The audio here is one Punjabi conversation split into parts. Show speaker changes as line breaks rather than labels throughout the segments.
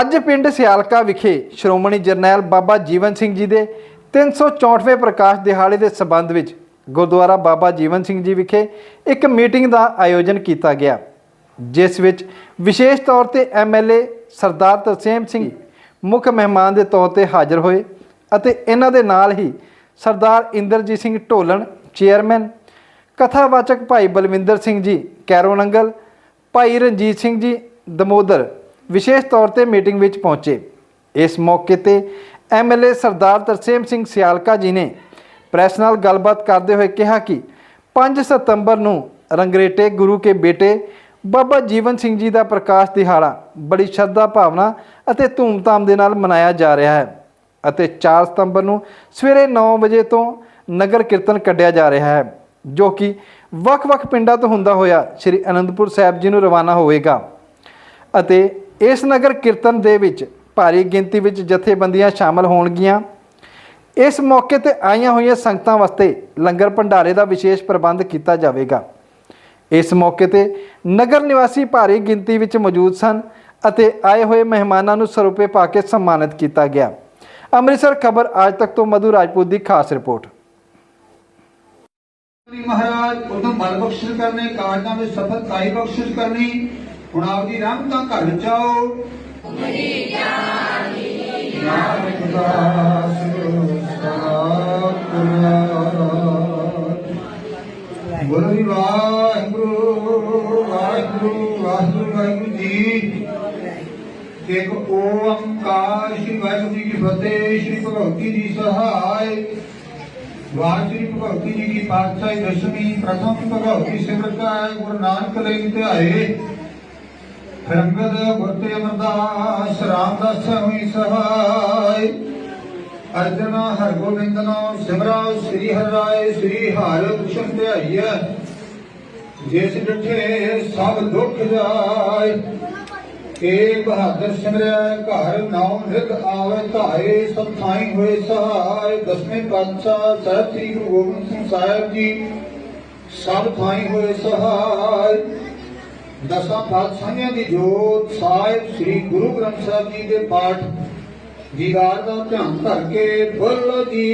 ਅੱਜ ਪਿੰਡ ਸਿਆਲਕਾ ਵਿਖੇ ਸ਼੍ਰੋਮਣੀ ਜਰਨੈਲ ਬਾਬਾ ਜੀਵਨ ਸਿੰਘ ਜੀ ਦੇ 364ਵੇਂ ਪ੍ਰਕਾਸ਼ ਦਿਹਾੜੇ ਦੇ ਸਬੰਧ ਵਿੱਚ ਗੁਰਦੁਆਰਾ ਬਾਬਾ ਜੀਵਨ ਸਿੰਘ ਜੀ ਵਿਖੇ ਇੱਕ ਮੀਟਿੰਗ ਦਾ ਆਯੋਜਨ ਕੀਤਾ ਗਿਆ, ਜਿਸ ਵਿੱਚ ਵਿਸ਼ੇਸ਼ ਤੌਰ ਤੇ ਐਮਐਲਏ ਸਰਦਾਰ ਤਰਸੇਮ ਸਿੰਘ ਮੁੱਖ ਮਹਿਮਾਨ ਦੇ ਤੌਰ ਤੇ ਹਾਜ਼ਰ ਹੋਏ ਅਤੇ ਇਹਨਾਂ ਦੇ ਨਾਲ ਹੀ ਸਰਦਾਰ ਇੰਦਰਜੀਤ ਸਿੰਘ ਢੋਲਣ, ਚੇਅਰਮੈਨ, ਕਥਾਵਾਚਕ ਭਾਈ ਬਲਵਿੰਦਰ ਸਿੰਘ ਜੀ ਕੈਰੋ ਨੰਗਲ ਭਾਈ ਰਣਜੀਤ ਸਿੰਘ ਜੀ, ਦਮੋਦਰ ਵਿਸ਼ੇਸ਼ ਤੌਰ ਤੇ ਮੀਟਿੰਗ ਵਿੱਚ ਪਹੁੰਚੇ। ਇਸ ਮੌਕੇ ਤੇ ਐਮਐਲਏ ਸਰਦਾਰ ਤਰਸੇਮ ਸਿੰਘ ਸਿਆਲਕਾ ਜੀ ਨੇ ਪ੍ਰੈਸ ਨਾਲ ਗੱਲਬਾਤ ਕਰਦੇ ਹੋਏ ਕਿਹਾ ਕਿ 5 ਸਤੰਬਰ ਨੂੰ ਰੰਗਰੇਟੇ ਗੁਰੂ ਕੇ ਬੇਟੇ ਬਾਬਾ ਜੀਵਨ ਸਿੰਘ ਜੀ ਦਾ ਪ੍ਰਕਾਸ਼ ਦਿਹਾੜਾ ਬੜੀ ਸ਼ਰਧਾ ਭਾਵਨਾ ਅਤੇ ਧੂਮਧਾਮ ਦੇ ਨਾਲ ਮਨਾਇਆ ਜਾ ਰਿਹਾ ਹੈ ਅਤੇ 4 ਸਤੰਬਰ ਨੂੰ ਸਵੇਰੇ 9 ਵਜੇ ਤੋਂ ਨਗਰ ਕੀਰਤਨ ਕੱਢਿਆ ਜਾ ਰਿਹਾ ਹੈ, ਜੋ ਕਿ ਵੱਖ-ਵੱਖ ਪਿੰਡਾਂ ਤੋਂ ਹੁੰਦਾ ਹੋਇਆ ਸ੍ਰੀ ਅਨੰਦਪੁਰ ਸਾਹਿਬ ਜੀ ਨੂੰ ਰਵਾਨਾ ਹੋਵੇਗਾ। ਅਤੇ ਇਸ ਨਗਰ ਕੀਰਤਨ ਦੇ ਵਿੱਚ ਭਾਰੀ ਗਿਣਤੀ ਵਿੱਚ ਜਥੇਬੰਦੀਆਂ ਸ਼ਾਮਲ ਹੋਣਗੀਆਂ। ਇਸ ਮੌਕੇ ਤੇ ਆਈਆਂ ਹੋਈਆਂ ਸੰਗਤਾਂ ਵਾਸਤੇ ਲੰਗਰ ਭੰਡਾਰੇ ਦਾ ਵਿਸ਼ੇਸ਼ ਪ੍ਰਬੰਧ ਕੀਤਾ ਜਾਵੇਗਾ। ਇਸ ਮੌਕੇ ਤੇ ਨਗਰ ਨਿਵਾਸੀ ਭਾਰੀ ਗਿਣਤੀ ਵਿੱਚ ਮੌਜੂਦ ਸਨ ਅਤੇ ਆਏ ਹੋਏ ਮਹਿਮਾਨਾਂ ਨੂੰ ਸਰੂਪੇ ਪਾ ਕੇ ਸਨਮਾਨਿਤ ਕੀਤਾ ਗਿਆ। ਅੰਮ੍ਰਿਤਸਰ ਖਬਰ ਅੱਜ ਤੱਕ ਤੋਂ ਮਧੂ ਰਾਜਪੂਤ ਦੀ ਖਾਸ ਰਿਪੋਰਟ।
ਮਹਾਰਾਜ, ਉਦੋਂ ਬਲ ਬਖਸ਼ਿਸ਼ ਕਰਨੇ, ਕਾਰਜਾਂ ਵਿੱਚ ਸਫਲ ਬਖਸ਼ਿਸ਼ ਕਰਨੀ ਹੁਣ ਆਪਦੀ ਰਾਮ ਤਾਂ ਘਰ ਵਿੱਚ ਆਓ। ਨਾਨਕ ਦਾਸ ਸਤਿ ਗੁਰੂ ਜੀ ਵਾਹਿਗੁਰੂ ਵਾਹਿਗੁਰੂ ਵਾਹਿਗੁਰੂ ਵਾਹਿਗੁਰੂ ਜੀ ਇੱਕ ਓੰਕਾਰ ਸ਼੍ਰੀ ਵਾਹਿਗੁਰੂ ਜੀ ਕੀ ਫਤਿਹ ਸ਼੍ਰੀ ਭਗਵਤੀ ਜੀ ਸਹਾਇ। ਵਾਹਿਗੁਰੂ ਭਗਤੀ ਜੀ ਕੀ ਪਾਤਸ਼ਾਹੀ ਦਸ਼ਮੀ ਪ੍ਰਥਮ ਭਗਵਤੀ ਸਿਮਰਤ ਗੁਰੂ ਨਾਨਕ ਲਈ ਧਿਆਏ ਰੰਗਦ ਗੁਰਤੇ ਅਮਰਦਾਸ, ਰਾਮਦਾਸ ਹੋਈ ਸਹਾਇ ਅਰਜਨਾ ਹਰਗੋਬਿੰਦਨੋ ਸਿਮਰਾ ਸ੍ਰੀ ਹਰਿ ਸ੍ਰੀ ਹਰਿ ਕ੍ਰਿਸ਼ਨ ਧਿਆਈਐ ਜਿਸ ਡਿਠੇ ਸਭ ਦੁੱਖ ਜਾਏ ਏ ਬਹਾਦਰ ਸਿਮਰਿਆ, ਘਰ ਨਾਉ ਨਿਤ ਆਵੇ, ਧਾਏ ਸਭ ਥਾਈ ਹੋਏ ਸਹਾਇ ਦਸਵੇਂ ਪਾਤਸ਼ਾਹ ਸਾਹਿਬ ਸ੍ਰੀ ਗੁਰੂ ਗੋਬਿੰਦ ਸਿੰਘ ਸਾਹਿਬ ਜੀ, ਸਭ ਥਾਈ ਹੋਏ ਸਹਾਇ ਦਸਾਂ ਪਾਤਸ਼ਾਹਾਂ ਦੀ ਜੋਤ ਸਾਹਿਬ ਸ੍ਰੀ ਗੁਰੂ ਗ੍ਰੰਥ ਸਾਹਿਬ ਜੀ ਦੇ ਪਾਠ ਦੀਦਾਰ ਦਾ ਧਿਆਨ ਧਰ ਕੇ ਬੋਲੋ ਜੀ।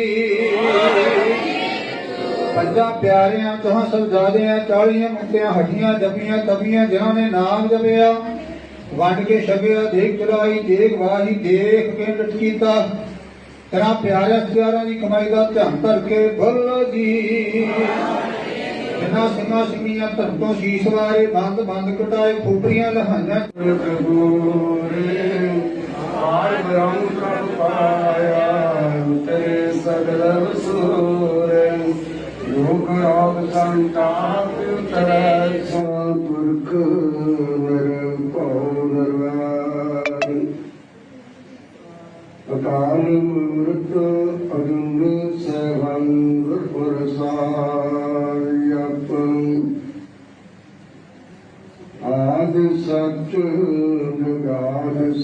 ਪੰਜਾਂ ਪਿਆਰਿਆਂ ਤੁਹਾਂ ਸਬਜ਼ਾਦਿਆਂ ਚਾਲੀਆਂ ਮੁਕਤਿਆਂ ਹੱਡੀਆਂ ਜਪੀਆਂ ਤਬੀਆਂ ਜਿਨ੍ਹਾਂ ਨੇ ਨਾਮ ਜਪਿਆ, ਵੰਡ ਕੇ ਛਕਿਆ ਦੇਖ ਚਲਾਈ, ਦੇਖ ਵਾਹੀ, ਦੇਖ ਕੇ ਲਟ ਕੀਤਾ। ਤੇਰਾ ਪਿਆਰਿਆਂ ਪਿਆਰਿਆਂ ਦੀ ਕਮਾਈ ਦਾ ਧਿਆਨ ਧਰ ਕੇ ਬੋਲੋ ਜੀ। ਜਿਨ੍ਹਾਂ ਸਿੰਘਾਂ ਸਿੰਘੀਆਂ ਧਰਤੋਂ ਸ਼ੀਸ਼ ਵਾਰੇ ਬੰਦ ਬੰਦ ਕਟਾਏ ਖੋਪਰੀਆਂ ਲਹਾਈਆਂ। ਪ੍ਰਭੂ ਰੇ ਆਰ ਬ੍ਰਹਮ ਪ੍ਰਭ ਪਾਇਆ ਤੇਰੇ ਸਗਲ ਵਸੂਰ ਲੋਕ ਰਾਗ ਸੰਤਾਪ ਉਤਰੈ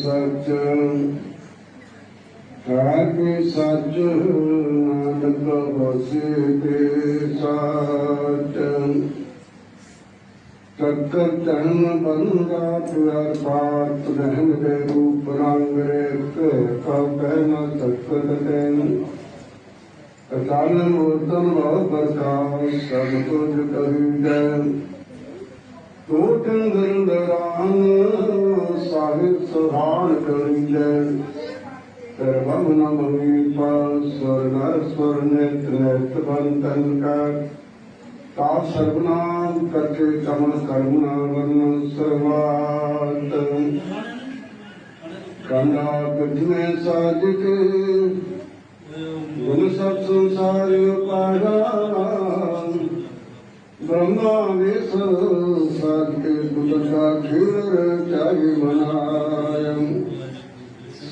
ਜੁਗਾਦ ਸਚ ਕਾਕੇ ਸਚ ਨਾਨਕ ਵਸੇ ਤੇ ਸਾਚ। ਤੱਕਰ ਤਨ ਬੰਗਾ ਪਿਆਰ ਬਾਤ ਰਹਿਣ ਦੇ ਰੂਪ ਰੰਗ ਰੇ ਕਾ ਕਹਿਣਾ ਤੱਕਰ ਤੈਨ। ਅਕਾਲ ਮੂਰਤਨ ਬਹੁ ਪ੍ਰਕਾਸ਼ ਸਭ ਕੁਝ ਕਰੀਜੈ ਟੋਟ ਗੰਦਰਾਨ ਸਾਹਿਬ ਸੁਹਾਨ ਕਰੀਜੈ ਸਰਵਮ ਨਮ ਵੀਪਾ ਸਵਰਨਰ ਸਵਰਨੇਤ ਨੇਤ ਬੰਤਨ ਕਰ ਤਾ ਸਰਵਨਾਮ ਕਰਕੇ ਕਮਲ ਕਰਮਨਾ ਵਰਨ ਸਰਵਾਤ। ਕੰਡਾ ਕਠਿਨੇ ਸਾਜਿਕ, ਗੁਣ ਸਭ ਸੰਸਾਰ ਪਾੜਾ। ਬ੍ਰਹਮਾ ਵਿਸ ਸਾਧਕੇ ਬੁੱਧ ਕਾ ਖੀਰ, ਚਾਹੀ ਮਨਾਇਮ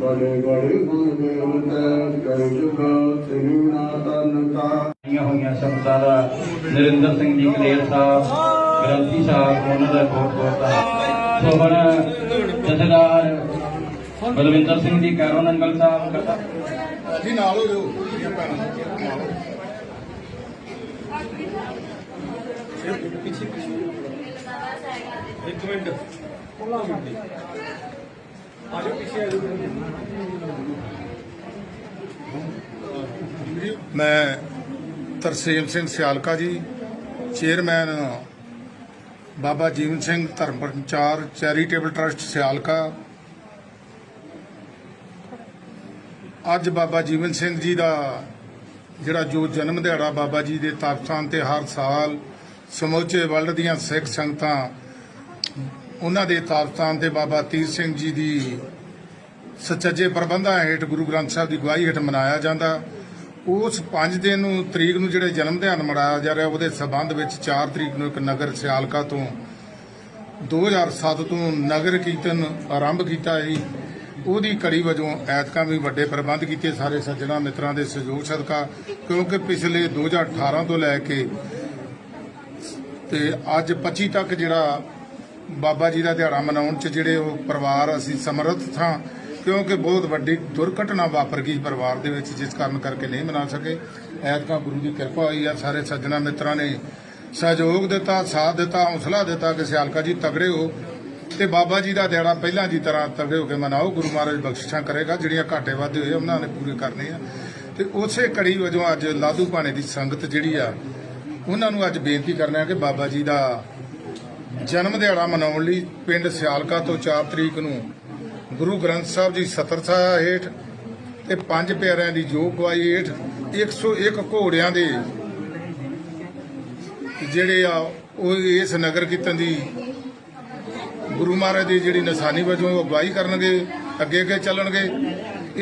ਬੜੇ ਬੜੇ ਗੁਣ ਮੇਵਤ ਕਰ ਜੁਗਾ ਤੇਰੀ ਨਾ ਤਨ ਕਾ।
ਆਈਆਂ ਹੋਈਆਂ ਸੰਗਤਾਂ ਦਾ ਨਰਿੰਦਰ ਸਿੰਘ ਜੀ ਕਲੇਰ ਸਾਹਿਬ ਗ੍ਰੰਥੀ ਸਾਹਿਬ ਉਹਨਾਂ ਦਾ ਬਹੁਤ ਬਹੁਤ ਧੰਨਵਾਦ। ਸੋ ਹੁਣ ਜਥੇਦਾਰ ਬਲਵਿੰਦਰ ਸਿੰਘ ਜੀ ਕੈਰੋਂ ਨੰਗਲ ਸਾਹਿਬ ਕਰਤਾ।
ਜੀ ਨਾਲ ਹੋ ਜਾਓ
ਮੈਂ ਤਰਸੇਮ ਸਿੰਘ ਸਿਆਲਕਾ ਜੀ, ਚੇਅਰਮੈਨ ਬਾਬਾ ਜੀਵਨ ਸਿੰਘ ਧਰਮ ਪ੍ਰਚਾਰ ਚੈਰੀਟੇਬਲ ਟਰਸਟ ਸਿਆਲਕਾ। ਅੱਜ ਬਾਬਾ ਜੀਵਨ ਸਿੰਘ ਜੀ ਦਾ ਜਿਹੜਾ ਜੋ ਜਨਮ ਦਿਹਾੜਾ ਬਾਬਾ ਜੀ ਦੇ ਤਪਸਥਾਨ ਤੇ ਹਰ ਸਾਲ ਸਮੁੱਚੇ ਵਰਲਡ ਦੀਆਂ ਸਿੱਖ ਸੰਗਤਾਂ ਉਹਨਾਂ ਦੇ ਤਪਸਥਾਨ ਤੇ ਬਾਬਾ ਤੀਰ ਸਿੰਘ ਜੀ ਦੀ ਸੱਚੇ ਪ੍ਰਬੰਧਾਂ ਹੇਠ ਗੁਰੂ ਗ੍ਰੰਥ ਸਾਹਿਬ ਦੀ ਗਵਾਹੀ ਹੇਠ ਮਨਾਇਆ ਜਾਂਦਾ। ਉਸ 5 ਦਿਨ ਨੂੰ ਤਰੀਕ ਨੂੰ ਜਿਹੜੇ ਜਨਮ ਦਿਹਾੜਾ ਮਨਾਇਆ ਜਾ ਰਿਹਾ, ਉਹਦੇ ਸਬੰਧ ਵਿੱਚ 4 ਤਰੀਕ ਨੂੰ ਇੱਕ ਨਗਰ ਸਿਆਲਕਾ ਤੋਂ 2007 ਤੋਂ ਨਗਰ ਕੀਰਤਨ ਆਰੰਭ ਕੀਤਾ ਸੀ। ਉਹਦੀ ਕੜੀ ਵਜੋਂ ਐਤਕਾਂ ਵੀ ਵੱਡੇ ਪ੍ਰਬੰਧ ਕੀਤੇ ਸਾਰੇ ਸੱਜਣਾ, ਮਿੱਤਰਾਂ ਦੇ ਸਹਿਯੋਗ ਸਦਕਾ, ਕਿਉਂਕਿ ਪਿਛਲੇ 2018 ਤੋਂ ਲੈ ਕੇ ਤੇ ਅੱਜ 25 ਤੱਕ ਜਿਹੜਾ ਬਾਬਾ ਜੀ ਦਾ ਦਿਹਾੜਾ ਮਨਾਉਣ ਚ ਜਿਹੜੇ ਉਹ ਪਰਿਵਾਰ ਅਸੀਂ ਸਮਰੱਥ ਥਾਂ, ਕਿਉਂਕਿ ਬਹੁਤ ਵੱਡੀ ਦੁਰਘਟਨਾ ਵਾਪਰ ਗਈ ਪਰਿਵਾਰ ਦੇ ਵਿੱਚ, ਜਿਸ ਕਾਰਨ ਕਰਕੇ ਨਹੀਂ ਮਨਾ ਸਕੇ। ਐਤਕਾਂ ਗੁਰੂ ਦੀ ਕਿਰਪਾ ਹੋਈ ਆ, ਸਾਰੇ ਸੱਜਣਾ ਮਿੱਤਰਾਂ ਨੇ ਸਹਿਯੋਗ ਦਿੱਤਾ, ਸਾਥ ਦਿੱਤਾ, ਹੌਸਲਾ ਦਿੱਤਾ ਕਿ ਸਿਆਲਕਾ ਜੀ ਤਗੜੇ ਹੋ ਤੇ ਬਾਬਾ ਜੀ ਦਾ ਦਿਹਾੜਾ ਪਹਿਲਾਂ ਦੀ ਤਰ੍ਹਾਂ ਤਗੜੇ ਹੋ ਕੇ ਮਨਾਓ। ਗੁਰੂ ਮਹਾਰਾਜ ਬਖਸ਼ਿਸ਼ਾਂ ਕਰੇਗਾ, ਜਿਹੜੀਆਂ ਘਾਟੇ ਵਾਧੇ ਹੋਏ ਉਹਨਾਂ ਨੇ ਪੂਰੇ ਕਰਨੇ ਆ। ਤੇ ਉਸੇ ਕੜੀ ਵਜੋਂ ਅੱਜ ਲਾਧੂ ਭਾਣੇ ਦੀ ਸੰਗਤ ਜਿਹੜੀ ਆ, ਉਹਨਾਂ ਨੂੰ ਅੱਜ ਬੇਨਤੀ ਕਰਨਾ ਕਿ ਬਾਬਾ ਜੀ ਦਾ ਜਨਮ ਦਿਹਾੜਾ ਮਨਾਉਣ ਲਈ ਪਿੰਡ ਸਿਆਲਕਾ ਤੋਂ 4 ਤਰੀਕ ਨੂੰ ਗੁਰੂ ਗ੍ਰੰਥ ਸਾਹਿਬ ਜੀ ਸਤਰ ਸਾਹਿਬ ਹੇਠ ਤੇ ਪੰਜ ਪਿਆਰਿਆਂ ਦੀ ਜੋਗ ਗਵਾਈ ਹੇਠ 101 ਘੋੜਿਆਂ ਦੇ ਜਿਹੜੇ ਆ, ਉਹ ਇਸ ਨਗਰ ਕੀਰਤਨ ਦੀ ਗੁਰੂ ਮਹਾਰਾਜ ਦੀ ਜਿਹੜੀ ਨਿਸ਼ਾਨੀ ਵਜੋਂ ਉਹ ਅਗਵਾਈ ਕਰਨਗੇ, ਅੱਗੇ ਅੱਗੇ ਚੱਲਣਗੇ।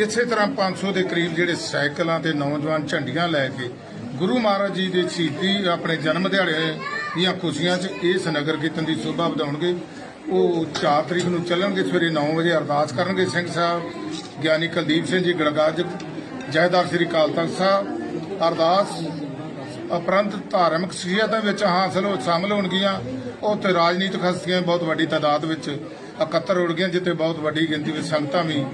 ਇਸੇ ਤਰ੍ਹਾਂ 500 ਦੇ ਕਰੀਬ ਜਿਹੜੇ ਸਾਈਕਲਾਂ ਤੇ ਨੌਜਵਾਨ ਝੰਡੀਆਂ ਲੈ ਕੇ ਗੁਰੂ ਮਹਾਰਾਜ ਜੀ ਦੇ ਸ਼ਹੀਦੀ ਆਪਣੇ ਜਨਮ ਦਿਹਾੜੇ ਦੀਆਂ ਖੁਸ਼ੀਆਂ 'ਚ ਇਸ ਨਗਰ ਕੀਰਤਨ ਦੀ ਸ਼ੋਭਾ ਵਧਾਉਣਗੇ। ਉਹ 4 ਤਰੀਕ ਨੂੰ ਚੱਲਣਗੇ, ਸਵੇਰੇ 9 ਵਜੇ ਅਰਦਾਸ ਕਰਨਗੇ ਸਿੰਘ ਸਾਹਿਬ, ਗਿਆਨੀ ਕੁਲਦੀਪ ਸਿੰਘ ਜੀ ਗੜਗਾਜ ਜੈਦਾਰ ਸ੍ਰੀ ਅਕਾਲ ਤਖਤ ਸਾਹਿਬ। ਅਰਦਾਸ ਉਪਰੰਤ ਧਾਰਮਿਕ ਸ਼ਖਸੀਅਤਾਂ ਵਿੱਚ ਹਾਸਲ ਹੋ, ਸ਼ਾਮਲ ਹੋਣਗੀਆਂ। ਉਹ ਤੇ ਰਾਜਨੀਤਿਕ ਹਸਤੀਆਂ ਬਹੁਤ ਵੱਡੀ ਤਾਦਾਦ ਵਿੱਚ ਇਕੱਤਰ ਹੋ ਗਈਆਂ ਜਿੱਥੇ ਬਹੁਤ ਵੱਡੀ ਗਿਣਤੀ ਵਿੱਚ ਸੰਗਤਾਂ ਵੀ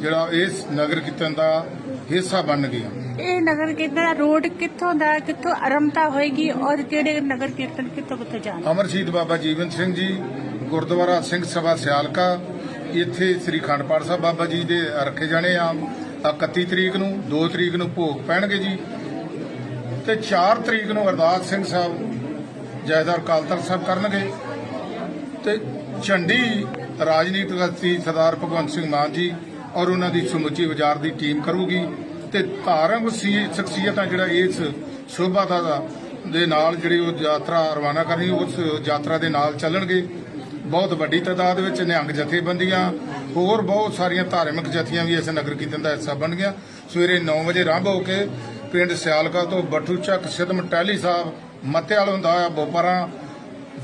ਜਿਹੜਾ ਇਸ ਨਗਰ ਕੀਰਤਨ ਦਾ ਹਿੱਸਾ ਬਣ ਗਈਆਂ
ਇਹ ਨਗਰ ਕੀਰਤਨ ਦਾ ਰੋਡ ਕਿੱਥੋਂ ਦਾ, ਕਿੱਥੋਂ ਆਰੰਭਤਾ ਹੋਏਗੀ ਔਰ ਕਿਹੜੇ ਨਗਰ ਕੀਰਤਨ ਕਿੱਥੋਂ ਕਿੱਥੋਂ ਜਾਣਾ
ਅਮਰ ਬਾਬਾ ਜੀਵਨ ਸਿੰਘ ਜੀ, ਗੁਰਦੁਆਰਾ ਸਿੰਘ ਸਭਾ ਸਿਆਲਕਾ, ਇੱਥੇ ਸ੍ਰੀ ਖੰਡ ਪਾਠ ਸਾਹਿਬ ਬਾਬਾ ਜੀ ਦੇ ਰੱਖੇ ਜਾਣੇ ਆ 31 ਤਰੀਕ ਨੂੰ 2 ਤਰੀਕ ਨੂੰ ਭੋਗ ਪੈਣਗੇ ਜੀ। ਤੇ 4 ਤਰੀਕ ਨੂੰ ਅਰਦਾਸ ਸਿੰਘ ਸਾਹਿਬ, ਜੈਦਾਰ ਕਾਲ ਤਖਤ ਸਾਹਿਬ ਕਰਨਗੇ। ਤੇ ਝੰਡੀ ਰਾਜਨੀਤਿਕ ਹਸਤੀ ਸਰਦਾਰ ਭਗਵੰਤ ਸਿੰਘ ਮਾਨ ਜੀ ਔਰ ਉਹਨਾਂ ਦੀ ਸਮੁੱਚੀ ਬਾਜ਼ਾਰ ਦੀ ਟੀਮ ਕਰੂਗੀ। ਤੇ ਧਾਰਮਿਕ ਸੀ- ਸ਼ਖਸੀਅਤਾਂ ਜਿਹੜਾ ਇਸ ਸ਼ੋਭਾ ਦਾ ਦੇ ਨਾਲ ਜਿਹੜੀ ਉਹ ਯਾਤਰਾ ਰਵਾਨਾ ਕਰਨੀ, ਉਸ ਯਾਤਰਾ ਦੇ ਨਾਲ ਚੱਲਣਗੇ। ਬਹੁਤ ਵੱਡੀ ਤਾਦਾਦ ਵਿੱਚ ਨਿਹੰਗ ਜਥੇਬੰਦੀਆਂ, ਹੋਰ ਬਹੁਤ ਸਾਰੀਆਂ ਧਾਰਮਿਕ ਜਥੀਆਂ ਵੀ ਇਸ ਨਗਰ ਕੀਰਤਨ ਦਾ ਹਿੱਸਾ ਬਣ ਗਿਆ ਸਵੇਰੇ 9 ਵਜੇ ਆਰੰਭ ਹੋ ਕੇ ਪਿੰਡ ਸਿਆਲਕਾ ਤੋਂ ਬੱਠੂ ਚੱਕ ਸਿਦਮ ਟਹਿਲੀ ਸਾਹਿਬ ਮੱਤੇ ਵਾਲ ਹੁੰਦਾ ਆ ਬੋਪਰਾਂ,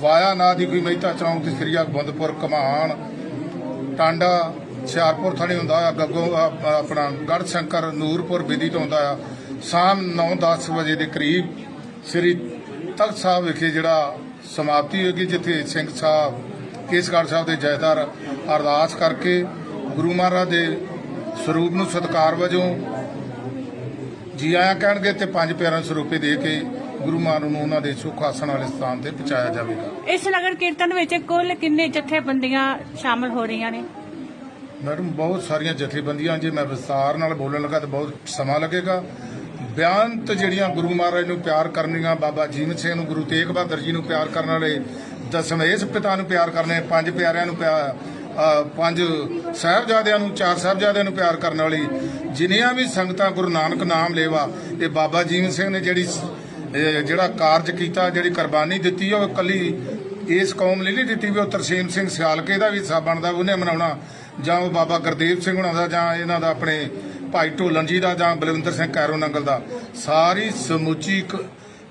ਵਾਇਆ ਨਾ ਦੀ ਕੋਈ ਮਹਿਤਾ ਚੌਂਕ ਤੇ ਸ੍ਰੀ ਅਕਬੰਦਪੁਰ ਕਮਾਨ ਟਾਂਡਾ ਹੁਸ਼ਿਆਰਪੁਰ ਥਾਣੀ ਹੁੰਦਾ ਆ ਗੱਗੋ ਆਪਣਾ ਗੜ ਸ਼ੰਕਰ ਨੂਰਪੁਰ ਵਿਧੀ ਤੋਂ ਹੁੰਦਾ ਆ। ਸ਼ਾਮ 9-10 ਵਜੇ ਦੇ ਕਰੀਬ ਸ੍ਰੀ ਤਖਤ ਸਾਹਿਬ ਵਿਖੇ ਜਿਹੜਾ ਸਮਾਪਤੀ ਹੋਏਗੀ ਜਿੱਥੇ ਸਿੰਘ ਸਾਹਿਬ, ਕੇਸਗੜ੍ਹ ਸਾਹਿਬ ਦੇ ਜੈਦਾਰ ਅਰਦਾਸ ਕਰਕੇ ਗੁਰੂ ਮਹਾਰਾਜ ਦੇ ਸਰੂਪ ਨੂੰ ਸਤਿਕਾਰ ਵਜੋਂ ਜੀ ਆਇਆਂ ਕਹਿਣਗੇ ਤੇ ਪੰਜ ਪਿਆਰਾਂ ਸਰੂਪੇ ਦੇ ਕੇ ਗੁਰੂ ਮਹਾਰਾਜ ਨੂੰ ਉਹਨਾਂ ਦੇ ਸੁਖ ਆਸਣ ਵਾਲੇ ਸਥਾਨ ਤੇ ਪਹੁੰਚਾਇਆ ਜਾਵੇਗਾ।
ਇਸ ਨਗਰ ਕੀਰਤਨ ਵਿੱਚ ਕੁੱਲ ਕਿੰਨੇ ਜਥੇਬੰਦੀਆਂ ਸ਼ਾਮਲ ਹੋ ਰਹੀਆਂ ਨੇ?
ਮੈਡਮ, ਬਹੁਤ ਸਾਰੀਆਂ ਜਥੇਬੰਦੀਆਂ ਜੇ ਮੈਂ ਵਿਸਤਾਰ ਨਾਲ ਬੋਲਣ ਲੱਗਾ ਤਾਂ ਬਹੁਤ ਸਮਾਂ ਲੱਗੇਗਾ। ਬਿਆਨਤ ਜਿਹੜੀਆਂ ਗੁਰੂ ਮਹਾਰਾਜ ਨੂੰ ਪਿਆਰ ਕਰਨੀਆਂ, ਬਾਬਾ ਜੀਵਨ ਸਿੰਘ ਨੂੰ, ਗੁਰੂ ਤੇਗ ਬਹਾਦਰ ਜੀ ਨੂੰ ਪਿਆਰ ਕਰਨ ਵਾਲੇ ਦਸਮੇਸ਼ ਪਿਤਾ ਨੂੰ ਪਿਆਰ ਕਰਨੇ, ਪੰਜ ਪਿਆਰਿਆਂ ਨੂੰ ਪਿਆਰ ਪੰਜ ਸਾਹਿਬਜ਼ਾਦਿਆਂ ਨੂੰ, ਚਾਰ ਸਾਹਿਬਜ਼ਾਦਿਆਂ ਨੂੰ ਪਿਆਰ ਕਰਨ ਵਾਲੀ, ਜਿੰਨੀਆਂ ਵੀ ਸੰਗਤਾਂ ਗੁਰੂ ਨਾਨਕ ਨਾਮ ਲੇਵਾ, ਇਹ ਬਾਬਾ ਜੀਵਨ ਸਿੰਘ ਨੇ ਜਿਹੜੀ ਜਿਹੜਾ ਕਾਰਜ ਕੀਤਾ, ਜਿਹੜੀ ਕੁਰਬਾਨੀ ਦਿੱਤੀ, ਉਹ ਇਕੱਲੀ ਇਸ ਕੌਮ ਲਈ ਨਹੀਂ ਦਿੱਤੀ ਵੀ ਉਹ ਤਰਸੇਮ ਸਿੰਘ ਸਿਆਲਕੇ ਦਾ ਵੀ ਹਿੱਸਾ ਬਣਦਾ, ਉਹਨੇ ਮਨਾਉਣਾ। ਜਾਂ ਉਹ ਬਾਬਾ ਗੁਰਦੇਵ ਸਿੰਘ ਹੁਣਾਂ ਦਾ, ਜਾਂ ਇਹਨਾਂ ਦਾ ਆਪਣੇ ਭਾਈ ਢੋਲਣ ਜੀ ਦਾ, ਜਾਂ ਬਲਵਿੰਦਰ ਸਿੰਘ ਕੈਰੋ ਨੰਗਲ ਦਾ। ਸਾਰੀ ਸਮੁੱਚੀ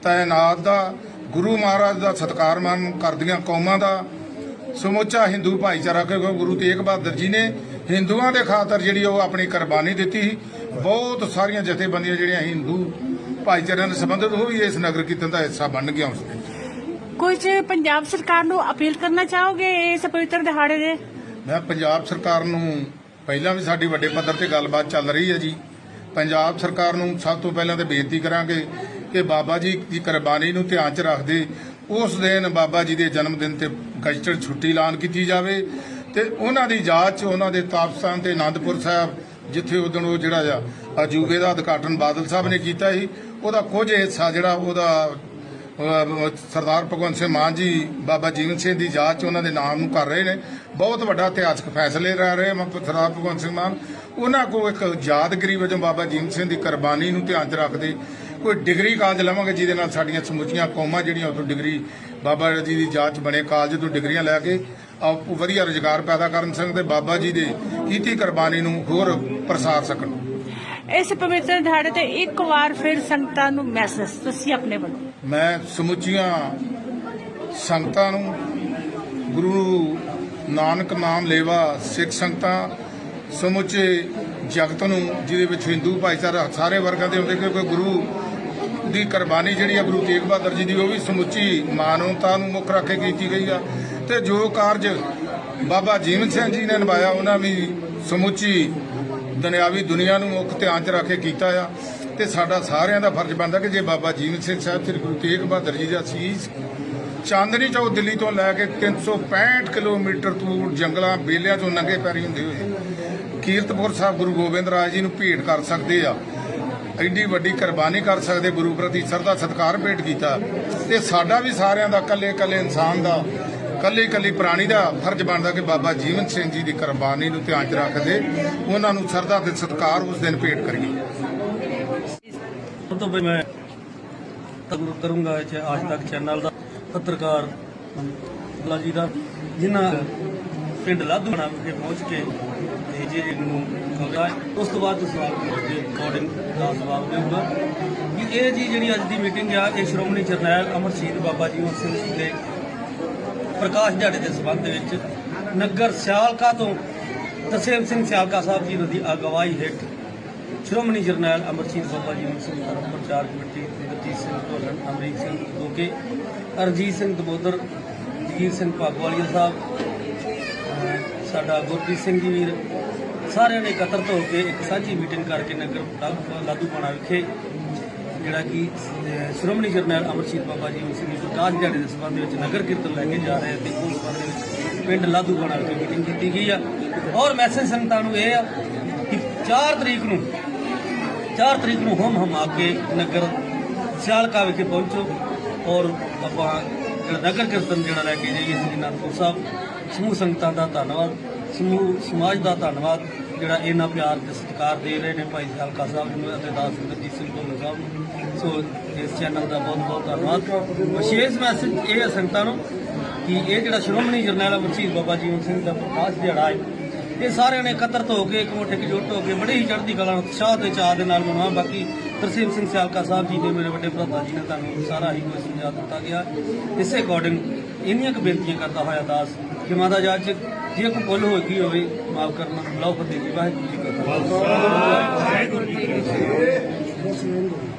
ਤਾਇਨਾਤ ਦਾ, ਗੁਰੂ ਮਹਾਰਾਜ ਦਾ ਸਤਿਕਾਰ ਮਾਨ ਕਰਦੀਆਂ ਕੌਮਾਂ ਦਾ। ਸਮੁੱਚਾ ਹਿੰਦੂ ਭਾਈਚਾਰਾ, ਕਿਉਂਕਿ ਗੁਰੂ ਤੇਗ ਬਹਾਦਰ ਜੀ ਨੇ ਹਿੰਦੂਆਂ ਦੇ ਖਾਤਰ ਜਿਹੜੀ ਉਹ ਆਪਣੀ ਕੁਰਬਾਨੀ ਦਿੱਤੀ ਸੀ, ਬਹੁਤ ਸਾਰੀਆਂ ਜਥੇਬੰਦੀਆਂ ਜਿਹੜੀਆਂ ਹਿੰਦੂ ਭਾਈਚਾਰਿਆਂ ਨਾਲ ਸੰਬੰਧਿਤ, ਉਹ ਵੀ ਇਸ ਨਗਰ ਕੀਰਤਨ ਦਾ ਹਿੱਸਾ ਬਣ ਗਿਆ ਉਸ ਦਿਨ।
ਕੁਝ ਪੰਜਾਬ ਸਰਕਾਰ ਨੂੰ ਅਪੀਲ ਕਰਨਾ ਚਾਹੋਗੇ ਇਸ ਪਵਿੱਤਰ ਦਿਹਾੜੇ ਦੇ?
ਮੈਂ ਪੰਜਾਬ ਸਰਕਾਰ ਨੂੰ ਪਹਿਲਾਂ ਵੀ ਸਾਡੀ ਵੱਡੇ ਪੱਧਰ ਤੇ ਗੱਲਬਾਤ ਚੱਲ ਰਹੀ ਹੈ ਜੀ। ਪੰਜਾਬ ਸਰਕਾਰ ਨੂੰ ਸਭ ਤੋਂ ਪਹਿਲਾਂ ਤੇ ਬੇਨਤੀ ਕਰਾਂਗੇ ਕਿ ਬਾਬਾ ਜੀ ਦੀ ਕੁਰਬਾਨੀ ਨੂੰ ਧਿਆਨ 'ਚ ਰੱਖਦੇ, ਉਸ ਦਿਨ ਬਾਬਾ ਜੀ ਦੇ ਜਨਮ ਦਿਨ ਤੇ ਗਜ਼ਟਡ ਛੁੱਟੀ ਐਲਾਨ ਕੀਤੀ ਜਾਵੇ ਤੇ ਉਹਨਾਂ ਦੀ ਯਾਦ 'ਚ ਉਹਨਾਂ ਦੇ ਤਾਪਸਥਾਨ ਤੇ ਆਨੰਦਪੁਰ ਸਾਹਿਬ, ਜਿੱਥੇ ਉਦੋਂ ਉਹ ਜਿਹੜਾ ਆ, ਅਜੂਬੇ ਦਾ ਉਦਘਾਟਨ ਬਾਦਲ ਸਾਹਿਬ ਨੇ ਕੀਤਾ ਸੀ, ਉਹਦਾ ਕੁਝ ਹਿੱਸਾ ਜਿਹੜਾ ਉਹਦਾ ਸਰਦਾਰ ਭਗਵੰਤ ਸਿੰਘ ਮਾਨ ਜੀ, ਬਾਬਾ ਜੀਵਨ ਸਿੰਘ ਦੀ ਯਾਦ 'ਚ ਉਹਨਾਂ ਦੇ ਨਾਮ ਨੂੰ ਕਰ ਰਹੇ ਨੇ। ਬਹੁਤ ਵੱਡਾ ਇਤਿਹਾਸਕ ਫੈਸਲੇ ਲੈ ਰਹੇ ਸਰਦਾਰ ਭਗਵੰਤ ਸਿੰਘ ਮਾਨ। ਉਹਨਾਂ ਕੋਲ ਇੱਕ ਯਾਦਗਰੀ ਵਜੋਂ ਬਾਬਾ ਜੀਵਨ ਸਿੰਘ ਦੀ ਕੁਰਬਾਨੀ ਨੂੰ ਧਿਆਨ 'ਚ ਰੱਖਦੇ ਕੋਈ ਡਿਗਰੀ ਕਾਲਜ ਲਵਾਂਗੇ ਜਿਹਦੇ ਨਾਲ ਸਾਡੀਆਂ ਸਮੁੱਚੀਆਂ ਕੌਮਾਂ ਜਿਹੜੀਆਂ ਉਥੋਂ ਡਿਗਰੀ ਬਾਬਾ ਜੀ ਦੀ ਯਾਦ 'ਚ ਬਣੇ ਕਾਲਜ ਤੋਂ ਡਿਗਰੀਆਂ ਲੈ ਕੇ ਆਪ ਵਧੀਆ ਰੁਜ਼ਗਾਰ ਪੈਦਾ ਕਰਨ ਸਕਣ ਤੇ ਬਾਬਾ ਜੀ ਦੇ ਕੀਤੀ ਕੁਰਬਾਨੀ ਨੂੰ ਹੋਰ ਪ੍ਰਸਾਰ ਸਕਣ।
ਇਸ ਪਵਿੱਤਰ ਦਿਹਾੜੇ ਤੇ ਇੱਕ ਵਾਰ ਫਿਰ ਸੰਗਤਾਂ ਨੂੰ ਮੈਸੇਜ, ਤੁਸੀਂ ਆਪਣੇ ਵੱਲੋਂ।
ਮੈਂ ਸਮੁੱਚੀਆਂ ਸੰਗਤਾਂ ਨੂੰ ਗੁਰੂ ਨਾਨਕ ਨਾਮ ਲੇਵਾ ਸਿੱਖ ਸੰਗਤਾਂ, ਸਮੁੱਚੇ ਜਗਤ ਨੂੰ, ਜਿਹਦੇ ਵਿੱਚ ਹਿੰਦੂ ਭਾਈਚਾਰਾ ਸਾਰੇ ਵਰਗਾਂ ਦੇ ਹੁੰਦੇ, ਕਿਉਂਕਿ ਗੁਰੂ ਦੀ ਕੁਰਬਾਨੀ ਜਿਹੜੀ ਆ, ਗੁਰੂ ਤੇਗ ਬਹਾਦਰ ਜੀ ਦੀ, ਉਹ ਵੀ ਸਮੁੱਚੀ ਮਾਨਵਤਾ ਨੂੰ ਮੁੱਖ ਰੱਖ ਕੇ ਕੀਤੀ ਗਈ ਆ। ਤੇ ਜੋ ਕਾਰਜ ਬਾਬਾ ਜੀਵਨ ਸਿੰਘ ਜੀ ਨੇ ਨਿਭਾਇਆ, ਉਹਨਾਂ ਵੀ ਸਮੁੱਚੀ ਦੁਨਿਆਵੀ ਦੁਨੀਆ ਨੂੰ ਮੁੱਖ ਧਿਆਨ 'ਚ ਰੱਖ ਕੇ ਕੀਤਾ ਆ। ਤੇ ਸਾਡਾ ਸਾਰਿਆਂ ਦਾ ਫਰਜ਼ ਬਣਦਾ ਕਿ ਜੇ ਬਾਬਾ ਜੀਵਨ ਸਿੰਘ ਸਾਹਿਬ, ਸ੍ਰੀ ਗੁਰੂ ਤੇਗ ਬਹਾਦਰ ਜੀ ਦਾ ਸੀਸ ਚਾਂਦਨੀ ਚੌਕ ਦਿੱਲੀ ਤੋਂ ਲੈ ਕੇ 365 ਕਿਲੋਮੀਟਰ ਦੂਰ ਜੰਗਲਾਂ, ਬੇਲਿਆਂ ਤੋਂ ਨੰਗੇ ਪੈਰੀ ਹੁੰਦੇ ਹੋਏ ਕੀਰਤਪੁਰ ਸਾਹਿਬ ਗੁਰੂ ਗੋਬਿੰਦ ਰਾਜ ਜੀ ਨੂੰ ਭੇਟ ਕਰ ਸਕਦੇ ਆ। ਐਡੀ ਵੱਡੀ ਕੁਰਬਾਨੀ ਕਰ ਸਕਦੇ, ਗੁਰੂ ਪ੍ਰਤੀ ਸਰਦਾ ਸਤਿਕਾਰ ਭੇਟ ਕੀਤਾ। ਤੇ ਸਾਡਾ ਵੀ ਸਾਰਿਆਂ ਦਾ ਕੱਲੇ ਕੱਲੇ ਇਨਸਾਨ ਦਾ ਕੱਲੇ ਕੱਲੀ ਪ੍ਰਾਣੀ ਦਾ ਫਰਜ਼ ਬਣਦਾ ਕਿ ਬਾਬਾ ਜੀਵਨ ਸਿੰਘ ਜੀ ਦੀ ਕੁਰਬਾਨੀ ਨੂੰ ਧਿਆਨ 'ਚ ਰੱਖਦੇ, ਉਹਨਾਂ ਨੂੰ ਸਰਦਾ ਤੇ ਸਤਿਕਾਰ ਉਸ ਦਿਨ ਭੇਟ ਕਰੀਏ।
ਸਭ ਤੋਂ ਪਹਿਲਾਂ ਮੈਂ ਤਗਰ ਕਰੂੰਗਾ ਇਹ 'ਚ ਤੱਕ ਚੈਨਲ ਦਾ ਪੱਤਰਕਾਰ ਲਾ ਜੀ ਦਾ ਜਿਨ੍ਹਾਂ ਪਿੰਡ ਲਾਧੂਣਾ ਵਿਖੇ ਪਹੁੰਚ ਕੇ ਤੇ ਜੀ ਨੂੰ ਖਬਰਾਂ ਉਸ ਤੋਂ ਬਾਅਦ ਸਵਾਲ ਦੇ ਅਕੋਰਡਿੰਗ ਦਾ ਜਵਾਬ ਦੇਊਗਾ ਕਿ ਇਹ ਜੀ ਜਿਹੜੀ ਅੱਜ ਦੀ ਮੀਟਿੰਗ ਆ, ਇਹ ਸ਼੍ਰੋਮਣੀ ਜਰਨੈਲ ਅਮਰਜੀਤ ਬਾਬਾ ਜੀ ਸਿੰਘ ਜੀ ਦੇ ਪ੍ਰਕਾਸ਼ ਦਿਹਾੜੇ ਦੇ ਸੰਬੰਧ ਦੇ ਵਿੱਚ ਨਗਰ ਸਿਆਲਕਾ ਤੋਂ ਤਸੇਮ ਸਿੰਘ ਸਿਆਲਕਾ ਸਾਹਿਬ ਜੀ ਦੀ ਅਗਵਾਈ ਹੇਠ ਸ਼੍ਰੋਮਣੀ ਜਰਨੈਲ ਅਮਰਜੀਤ ਬਾਬਾ ਜੀ ਨੂੰ ਸਿੰਘ ਧਰਮ ਪ੍ਰਚਾਰ ਕਮੇਟੀ ਗੁਰਜੀਤ ਸਿੰਘ ਢੋਲਣ, ਅਮਰੀਕ ਸਿੰਘ ਦੋਕੇ ਅਰਜੀਤ ਸਿੰਘ ਦਬੋਦਰ, ਜਗੀਰ ਸਿੰਘ ਭਾਗਵਾਲੀਆ ਸਾਹਿਬ ਸਾਡਾ ਗੁਰਪ੍ਰੀਤ ਸਿੰਘ ਜੀ ਵੀਰ, ਸਾਰਿਆਂ ਨੇ ਇਕੱਤਰਤ ਹੋ ਕੇ ਇੱਕ ਸਾਂਝੀ ਮੀਟਿੰਗ ਕਰਕੇ ਨਗਰ ਲਾਧੂਪਾਣਾ ਵਿਖੇ, ਜਿਹੜਾ ਕਿ ਸ਼੍ਰੋਮਣੀ ਜਰਨੈਲ ਅਮਰਜੀਤ ਬਾਬਾ ਜੀ ਸਿੰਘ ਜੀ ਪ੍ਰਕਾਸ਼ ਦਿਹਾੜੇ ਦੇ ਸੰਬੰਧ ਵਿੱਚ ਨਗਰ ਕੀਰਤਨ ਲੈ ਕੇ ਜਾ ਰਹੇ ਤੇ ਉਸ ਸੰਬੰਧ ਦੇ ਵਿੱਚ ਪਿੰਡ ਲਾਧੂਪਾਣਾ ਵਿਖੇ ਮੀਟਿੰਗ ਕੀਤੀ ਗਈ ਆ। ਔਰ ਮੈਸੇਜ ਸੰਗਤਾਂ ਨੂੰ ਇਹ ਆ ਕਿ 4 ਤਰੀਕ ਨੂੰ 4 ਤਰੀਕ ਨੂੰ ਹਮ ਹਮ ਆ ਕੇ ਨਗਰ ਸਿਆਲਕਾ ਵਿਖੇ ਪਹੁੰਚੋ ਔਰ ਆਪਾਂ ਜਿਹੜਾ ਨਗਰ ਕੀਰਤਨ ਜਿਹੜਾ ਲੈ ਕੇ ਜਾਈਏ ਸ੍ਰੀ ਅਨੰਦਪੁਰ ਸਾਹਿਬ, ਸਮੂਹ ਸੰਗਤਾਂ ਦਾ ਧੰਨਵਾਦ, ਸਮੂਹ ਸਮਾਜ ਦਾ ਧੰਨਵਾਦ ਜਿਹੜਾ ਇਹਨਾਂ ਪਿਆਰ ਤੇ ਸਤਿਕਾਰ ਦੇ ਰਹੇ ਨੇ ਭਾਈ ਸਿਆਲਕਾ ਸਾਹਿਬ ਨੂੰ ਅਤੇ ਦਾਸ ਗੁਰਜੀਤ ਸਿੰਘ ਢੋਲਰ ਸਾਹਿਬ ਨੂੰ। ਸੋ ਇਸ ਚੈਨਲ ਦਾ ਬਹੁਤ ਬਹੁਤ ਧੰਨਵਾਦ। ਵਿਸ਼ੇਸ਼ ਮੈਸੇਜ ਇਹ ਹੈ ਸੰਗਤਾਂ ਨੂੰ ਕਿ ਇਹ ਜਿਹੜਾ ਸ਼੍ਰੋਮਣੀ ਜਰਨੈਲ ਅਮਰਜੀਤ ਬਾਬਾ ਜੀਵਨ ਸਿੰਘ ਦਾ ਪ੍ਰਕਾਸ਼ ਦਿਹਾੜਾ ਹੈ ਇਹ ਸਾਰਿਆਂ ਨੇ ਇਕੱਤਰਤ ਹੋ ਕੇ, ਇੱਕ ਮੁੱਠ ਇਕਜੁੱਟ ਹੋ ਕੇ, ਬੜੀ ਹੀ ਚੜ੍ਹਦੀ ਕਲਾ ਉਤਸ਼ਾਹ ਤੇ ਚਾਹ ਦੇ ਨਾਲ ਮਨਾਵਾ ਬਾਕੀ ਤਰਸੀਮ ਸਿੰਘ ਸਿਆਲਕਾ ਸਾਹਿਬ ਜੀ ਨੇ ਮੇਰੇ ਵੱਡੇ ਭਰਾ ਜੀ ਨੇ ਤੁਹਾਨੂੰ ਸਾਰਾ ਹੀ ਕੋਈ ਸਮਝਾ ਦਿੱਤਾ ਗਿਆ। ਇਸੇ ਅਕੋਰਡਿੰਗ ਇੰਨੀਆਂ ਕੁ ਬੇਨਤੀਆਂ ਕਰਦਾ ਹੋਇਆ ਦਾਸ ਕਿ ਮਾਤਾ ਜਾਤ ਚ ਜੇ ਕੋਈ ਭੁੱਲ ਹੋ ਗਈ ਹੋਵੇ, ਮਾਫ ਕਰਨਾ। ਲਓ ਫਤਿਹ ਜੀ, ਵਾਹਿਗੁਰੂ ਜੀ ਕਾ ਖਾਲਸਾ। ਵਾਹਿਗੁਰੂ ਜੀ ਕੀ ਫਤਿਹ।